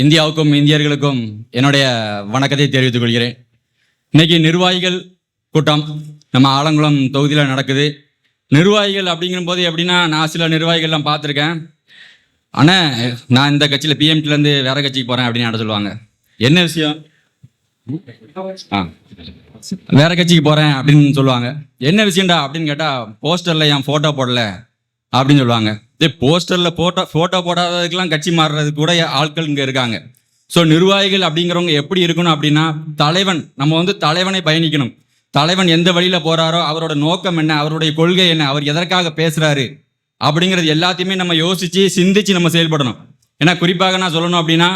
இந்தியாவுக்கும் இந்தியர்களுக்கும் என்னுடைய வணக்கத்தை தெரிவித்துக் கொள்கிறேன். இன்னைக்கு நிர்வாகிகள் கூட்டம் நம்ம ஆலங்குளம் தொகுதியில் நடக்குது. நிர்வாகிகள் அப்படிங்கும்போது எப்படின்னா நான் சில நிர்வாகிகள்லாம் பார்த்துருக்கேன். ஆனால் நான் இந்த கட்சியில் பிஎம்டிலேருந்து வேற கட்சிக்கு போகிறேன் அப்படின்னு என்ன சொல்லுவாங்க. என்ன விஷயம்? ஆ வேற கட்சிக்கு போகிறேன் அப்படின்னு சொல்லுவாங்க. என்ன விஷயம்டா அப்படின்னு கேட்டால் போஸ்டரில் என் ஃபோட்டோ போடல அப்படின்னு சொல்லுவாங்க. போஸ்டரில் போட்டோ ஃபோட்டோ போடாததுக்கெல்லாம் கட்சி மாறுறது கூட ஆட்கள் இங்கே இருக்காங்க. ஸோ நிர்வாகிகள் அப்படிங்கிறவங்க எப்படி இருக்கணும் அப்படின்னா தலைவன் நம்ம வந்து தலைவனை பயணிக்கணும். தலைவன் எந்த வழியில் போகிறாரோ அவரோட நோக்கம் என்ன அவருடைய கொள்கை என்ன அவர் எதற்காக பேசுகிறாரு அப்படிங்கிறது எல்லாத்தையுமே நம்ம யோசித்து சிந்திச்சு நம்ம செயல்படணும். ஏன்னா குறிப்பாக நான் சொல்லணும் அப்படின்னா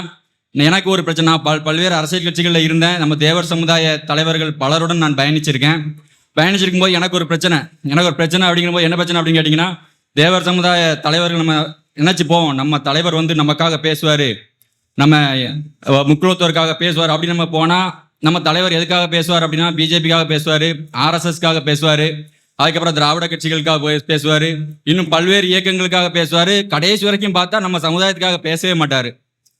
எனக்கு ஒரு பிரச்சனை நான் பல் பல்வேறு அரசியல் கட்சிகளில் இருந்தேன். நம்ம தேவர் சமுதாய தலைவர்கள் பலருடன் நான் பயணிச்சிருக்கேன். பயணிச்சிருக்கும் போது எனக்கு ஒரு பிரச்சனை. எனக்கு ஒரு பிரச்சனை அப்படிங்கும்போது என்ன பிரச்சனை அப்படின்னு கேட்டிங்கன்னா தேவர் சமுதாய தலைவர்கள் நம்ம நினைச்சு போவோம் நம்ம தலைவர் வந்து நமக்காக பேசுவார். நம்ம முக்கியத்துவருக்காக பேசுவார். அப்படின்னு நம்ம போனால் நம்ம தலைவர் எதுக்காக பேசுவார் அப்படின்னா பிஜேபிக்காக பேசுவார் ஆர்எஸ்எஸ்க்காக பேசுவார் அதுக்கப்புறம் திராவிட கட்சிகளுக்காக பேசுவார் இன்னும் பல்வேறு இயக்கங்களுக்காக பேசுவார். கடைசி வரைக்கும் பார்த்தா நம்ம சமுதாயத்துக்காக பேசவே மாட்டார்.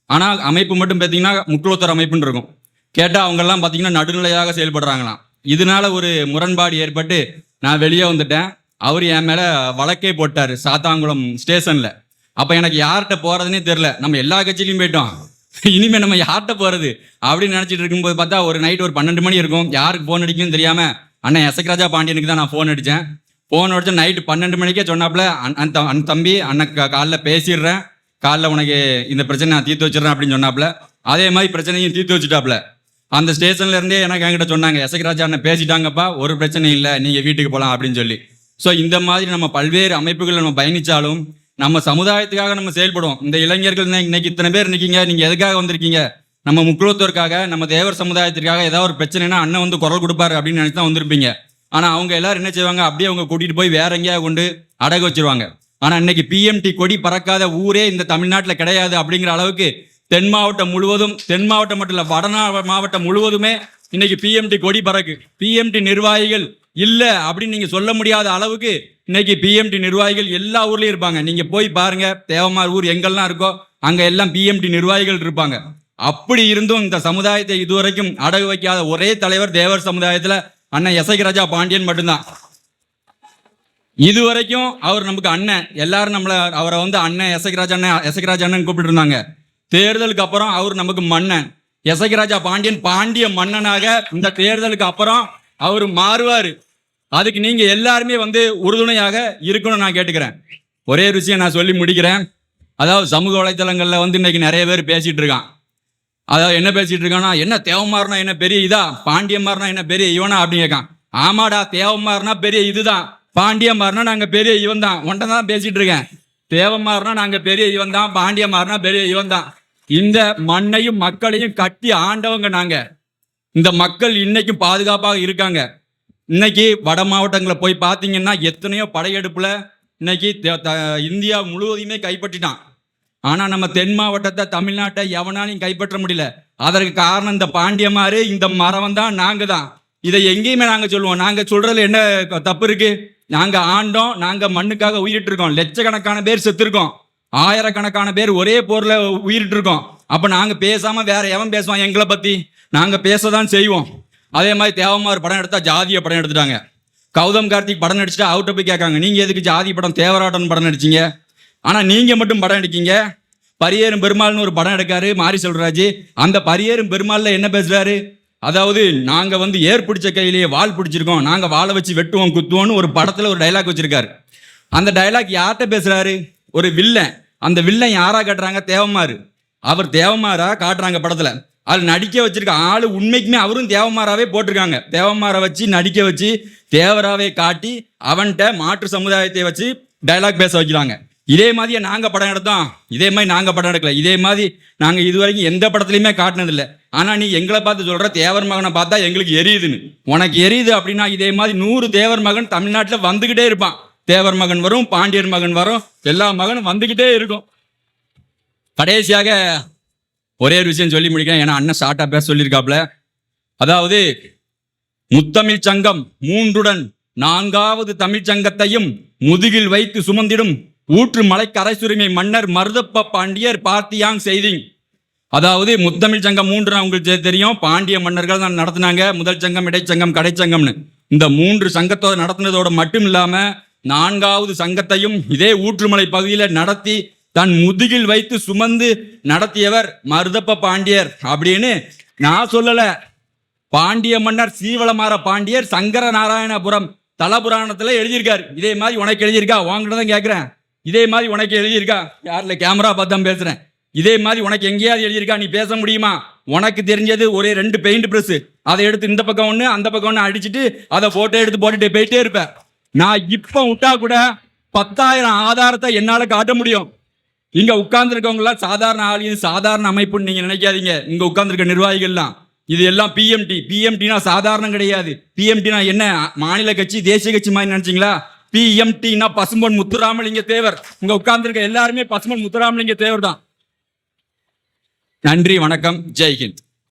ஆனால் அமைப்பு மட்டும் பார்த்தீங்கன்னா முக்குலத்தோர் அமைப்புன்னு இருக்கும். கேட்டால் அவங்கெல்லாம் பார்த்தீங்கன்னா நடுநிலையாக செயல்படுறாங்களாம். இதனால ஒரு முரண்பாடு ஏற்பட்டு நான் வெளியே வந்துட்டேன். அவர் என் மேலே வழக்கே போட்டார் சாத்தாங்குளம் ஸ்டேஷனில். அப்போ எனக்கு யார்கிட்ட போகிறதுனே தெரில நம்ம எல்லா கட்சியிலையும் போயிட்டோம். இனிமேல் நம்ம யார்கிட்ட போகிறது அப்படின்னு நினச்சிட்டு இருக்கும்போது பார்த்தா ஒரு நைட் ஒரு பன்னெண்டு மணி இருக்கும். யாருக்கு ஃபோன் அடிக்கும்னு தெரியாமல் அண்ணன் எசக்ராஜா பாண்டியனுக்கு தான் நான் ஃபோன் அடித்தேன் ஃபோன் அடிச்சு நைட்டு பன்னெண்டு மணிக்கே சொன்னாப்புல அண்ணன் அண்ணன் த- அண்ணன் தம்பி அண்ணன் கா- காலைல பேசிடுறேன். காலைல உனக்கு இந்த பிரச்சனை நான் தீர்த்து வச்சிடறேன் அப்படின்னு சொன்னாப்புல. அதே மாதிரி பிரச்சனையும் தீர்த்து வச்சுட்டாப்புல. அந்த ஸ்டேஷன்லேருந்தே எனக்கு என்கிட்ட சொன்னாங்க எசக்ராஜா அண்ணன் பேசிட்டாங்கப்பா ஒரு பிரச்சனையும் இல்லை நீங்கள் வீட்டுக்கு போகலாம் அப்படின்னு சொல்லி. ஸோ இந்த மாதிரி நம்ம பல்வேறு அமைப்புகள் நம்ம பயணிச்சாலும் நம்ம சமுதாயத்துக்காக நம்ம செயல்படுவோம். இந்த இளைஞர்கள் இன்னைக்கு இன்றைக்கி இத்தனை பேர் நிற்கீங்க நீங்கள் எதுக்காக வந்திருக்கீங்க? நம்ம முக்கியத்துவருக்காக நம்ம தேவர் சமுதாயத்திற்காக ஏதாவது ஒரு பிரச்சனைனா அண்ணன் வந்து குரல் கொடுப்பாரு அப்படின்னு நினைச்சு தான் வந்திருப்பீங்க. ஆனால் அவங்க எல்லாரும் என்ன செய்வாங்க? அப்படியே அவங்க கூட்டிகிட்டு போய் வேற எங்கேயாவது கொண்டு அடகு வச்சிருவாங்க. ஆனால் இன்னைக்கு பிஎம்டி கொடி பறக்காத ஊரே இந்த தமிழ்நாட்டில் கிடையாது அப்படிங்கிற அளவுக்கு தென் மாவட்டம் முழுவதும் தென் மாவட்டம் மட்டும் இல்லை வடநா மாவட்டம் முழுவதுமே இன்னைக்கு பிஎம்டி கொடி பறக்கு. பிஎம்டி நிர்வாகிகள் இல்லை அப்படின்னு நீங்கள் சொல்ல முடியாத அளவுக்கு இன்னைக்கு பிஎம்டி நிர்வாகிகள் எல்லா ஊர்லேயும் இருப்பாங்க. நீங்கள் போய் பாருங்க. தேவமார் ஊர் எங்கெல்லாம் இருக்கோ அங்கே எல்லாம் பிஎம்டி நிர்வாகிகள் இருப்பாங்க. அப்படி இருந்தும் இந்த சமுதாயத்தை இதுவரைக்கும் அடகு வைக்காத ஒரே தலைவர் தேவர் சமுதாயத்தில் அண்ணன் எசகி ராஜா பாண்டியன் மட்டும்தான். இதுவரைக்கும் அவர் நமக்கு அண்ணன். எல்லாரும் நம்மளை அவரை வந்து அண்ணன் எசகிராஜ் அண்ணன் எசகிராஜ் அண்ணன் கூப்பிட்டு இருந்தாங்க. தேர்தலுக்கு அப்புறம் அவர் நமக்கு மன்னன். எசகிராஜா பாண்டியன் பாண்டிய மன்னனாக இந்த தேர்தலுக்கு அப்புறம் அவர் மாறுவார். அதுக்கு நீங்கள் எல்லாருமே வந்து உறுதுணையாக இருக்கணும்னு நான் கேட்டுக்கிறேன். ஒரே ஒரு விஷயம் நான் சொல்லி முடிக்கிறேன். அதாவது சமூக வலைத்தளங்களில் வந்து இன்றைக்கி நிறைய பேர் பேசிகிட்டு இருக்கான். அதாவது என்ன பேசிகிட்டு இருக்கானா என்ன தேவமாறுனா என்ன பெரிய இதா? பாண்டியமாறுனா என்ன பெரிய இவனா அப்படின்னு கேட்கான். ஆமாடா தேவமாறுனா பெரிய இதுதான். பாண்டியமாறுனா நாங்கள் பெரிய இவன் தான் ஒன்றை தான் பேசிகிட்டு இருக்கேன். தேவமாறுனா நாங்கள் பெரிய இவன் தான் பாண்டியமாறுனா பெரிய இவன் தான் இந்த மண்ணையும் மக்களையும் கட்டி ஆண்டவங்க நாங்கள் இந்த மக்கள் இன்னைக்கும் பாதுகாப்பாக இருக்காங்க. இன்னைக்கு வட மாவட்டங்களை போய் பார்த்தீங்கன்னா எத்தனையோ படையெடுப்பில் இன்னைக்கு த- இந்தியா முழுவதையுமே கைப்பற்றிட்டான். ஆனால் நம்ம தென் மாவட்டத்தை தமிழ்நாட்டை எவனாலையும் கைப்பற்ற முடியல. அதற்கு காரணம் இந்த பாண்டியமாறு இந்த மரம் தான் நாங்கள் தான். இதை எங்கேயுமே நாங்கள் சொல்லுவோம். நாங்கள் சொல்றதுல என்ன தப்பு இருக்குது நாங்கள் ஆண்டோம் நாங்கள் மண்ணுக்காக உயிரிட்டு இருக்கோம் லட்சக்கணக்கான பேர் செத்துருக்கோம். ஆயிரக்கணக்கான பேர் ஒரே போரில் உயிரிட்டு இருக்கோம் அப்போ நாங்கள் பேசாமல் வேற எவன் பேசுவான் எங்களை பற்றி நாங்கள் பேச தான் செய்வோம். அதே மாதிரி தேவமார் படம் எடுத்தால் ஜாதிய படம் எடுத்துட்டாங்க. கௌதம் கார்த்திக் படம் நடிச்சுட்டு அவர்கிட்ட போய் கேட்காங்க நீங்கள் எதுக்கு ஜாதி படம் தேவராட்டன் படம் நடிச்சிங்க? ஆனால் நீங்கள் மட்டும் படம் எடுக்கீங்க. பரியேறும் பெருமாள்னு ஒரு படம் எடுக்காரு மாரி செல்வராஜ் அந்த பரியேறும் பெருமாளில் என்ன பேசுகிறாரு அதாவது நாங்கள் வந்து ஏர் பிடிச்ச கையிலேயே வால் பிடிச்சிருக்கோம். நாங்கள் வாழை வச்சு வெட்டுவோம் குத்துவோம்னு ஒரு படத்தில் ஒரு டைலாக் வச்சுருக்காரு. அந்த டைலாக் யார்கிட்ட பேசுகிறாரு ஒரு வில்லன். அந்த வில்லன் யாராக கட்டுறாங்க? தேவமாரு. அவர் தேவமாரா காட்டுறாங்க படத்துல. அது நடிக்க வச்சிருக்க ஆளு உண்மைக்குமே அவரும் தேவமாராவே போட்டிருக்காங்க. தேவமாரை வச்சு நடிக்க வச்சு தேவராவே காட்டி அவன்கிட்ட மாற்று சமுதாயத்தை வச்சு டைலாக் பேச வைக்கிறாங்க. இதே மாதிரியே நாங்கள் படம் எடுத்தோம். இதே மாதிரி நாங்கள் படம் எடுக்கல. இதே மாதிரி நாங்கள் இதுவரைக்கும் எந்த படத்துலையுமே காட்டினதில்லை. ஆனால் நீ எங்களை பார்த்து சொல்கிற தேவர் மகனை பார்த்தா எங்களுக்கு எரியுதுன்னு. உனக்கு எரியுது அப்படின்னா இதே மாதிரி நூறு தேவர் மகன் தமிழ்நாட்டில் வந்துக்கிட்டே இருப்பான். தேவர் மகன் வரும் பாண்டியர் மகன் வரும் எல்லா மகனும் வந்துக்கிட்டே இருக்கும். கடைசியாக ஒரே ஒரு விஷயம் சொல்லி முடிக்கிறேன். ஏன்னா அண்ணன் ஷார்ட்டாக பேச சொல்லியிருக்காப்ல அதாவது முத்தமிழ் சங்கம் மூன்றுடன் நான்காவது தமிழ்ச் சங்கத்தையும் முதுகில் வைத்து சுமந்திடும் ஊற்று மலைக்கரை மன்னர் மருதப்ப பாண்டியர் பார்த்தியாங் செய்தி அதாவது முத்தமிழ் சங்கம் மூன்று உங்களுக்கு தெரியும். பாண்டிய மன்னர்கள் தான் நடத்தினாங்க. முதல் சங்கம் இடைச்சங்கம் கடைச்சங்கம்னு இந்த மூன்று சங்கத்தோட நடத்தினதோடு மட்டும் இல்லாமல் நான்காவது சங்கத்தையும் இதே ஊற்றுமலை பகுதியில் நடத்தி தன் முதுகில் வைத்து சுமந்து நடத்தியவர் மருதப்ப பாண்டியர். அப்படின்னு நான் சொல்லல. பாண்டிய மன்னர் சீவளமார பாண்டியர் சங்கர நாராயணபுரம் தலபுராணத்துல எழுதியிருக்காரு. இதே மாதிரி உனக்கு எழுதியிருக்கா? உங்ககிட்ட தான் கேட்கிறேன் இதே மாதிரி உனக்கு எழுதியிருக்கா? யாரில்? கேமரா பார்த்து தான் பேசுறேன். இதே மாதிரி உனக்கு எங்கேயாவது எழுதியிருக்கா? நீ பேச முடியுமா? உனக்கு தெரிஞ்சது ஒரே ரெண்டு பெயிண்ட் ப்ரெஸ்ஸு அதை எடுத்து இந்த பக்கம் ஒன்று அந்த பக்கம் ஒன்று அடிச்சுட்டு அதை போட்டோ எடுத்து போட்டுட்டு போயிட்டே இருப்பேன் நான் இப்போ விட்டா கூட பத்தாயிரம் ஆதாரத்தை என்னால காட்ட முடியும். இங்க உட்கார்ந்துருக்கவங்களாம் சாதாரண ஆள் சாதாரண அமைப்புன்னு நீங்க நினைக்காதீங்க. இங்க உட்கார்ந்துருக்க நிர்வாகிகள்லாம். இது எல்லாம் பிஎம்டி பிஎம்டினா சாதாரணம் கிடையாது. பிஎம்டினா என்ன? மாநில கட்சி தேசிய கட்சி மாதிரி நினைச்சீங்களா? பிஎம்டினா பசும்பொன் முத்துராமலிங்க தேவர். இங்க உட்கார்ந்துருக்க எல்லாருமே பசும்பொன் முத்துராமலிங்க தேவர் தான். நன்றி வணக்கம். ஜெய்ஹிந்த்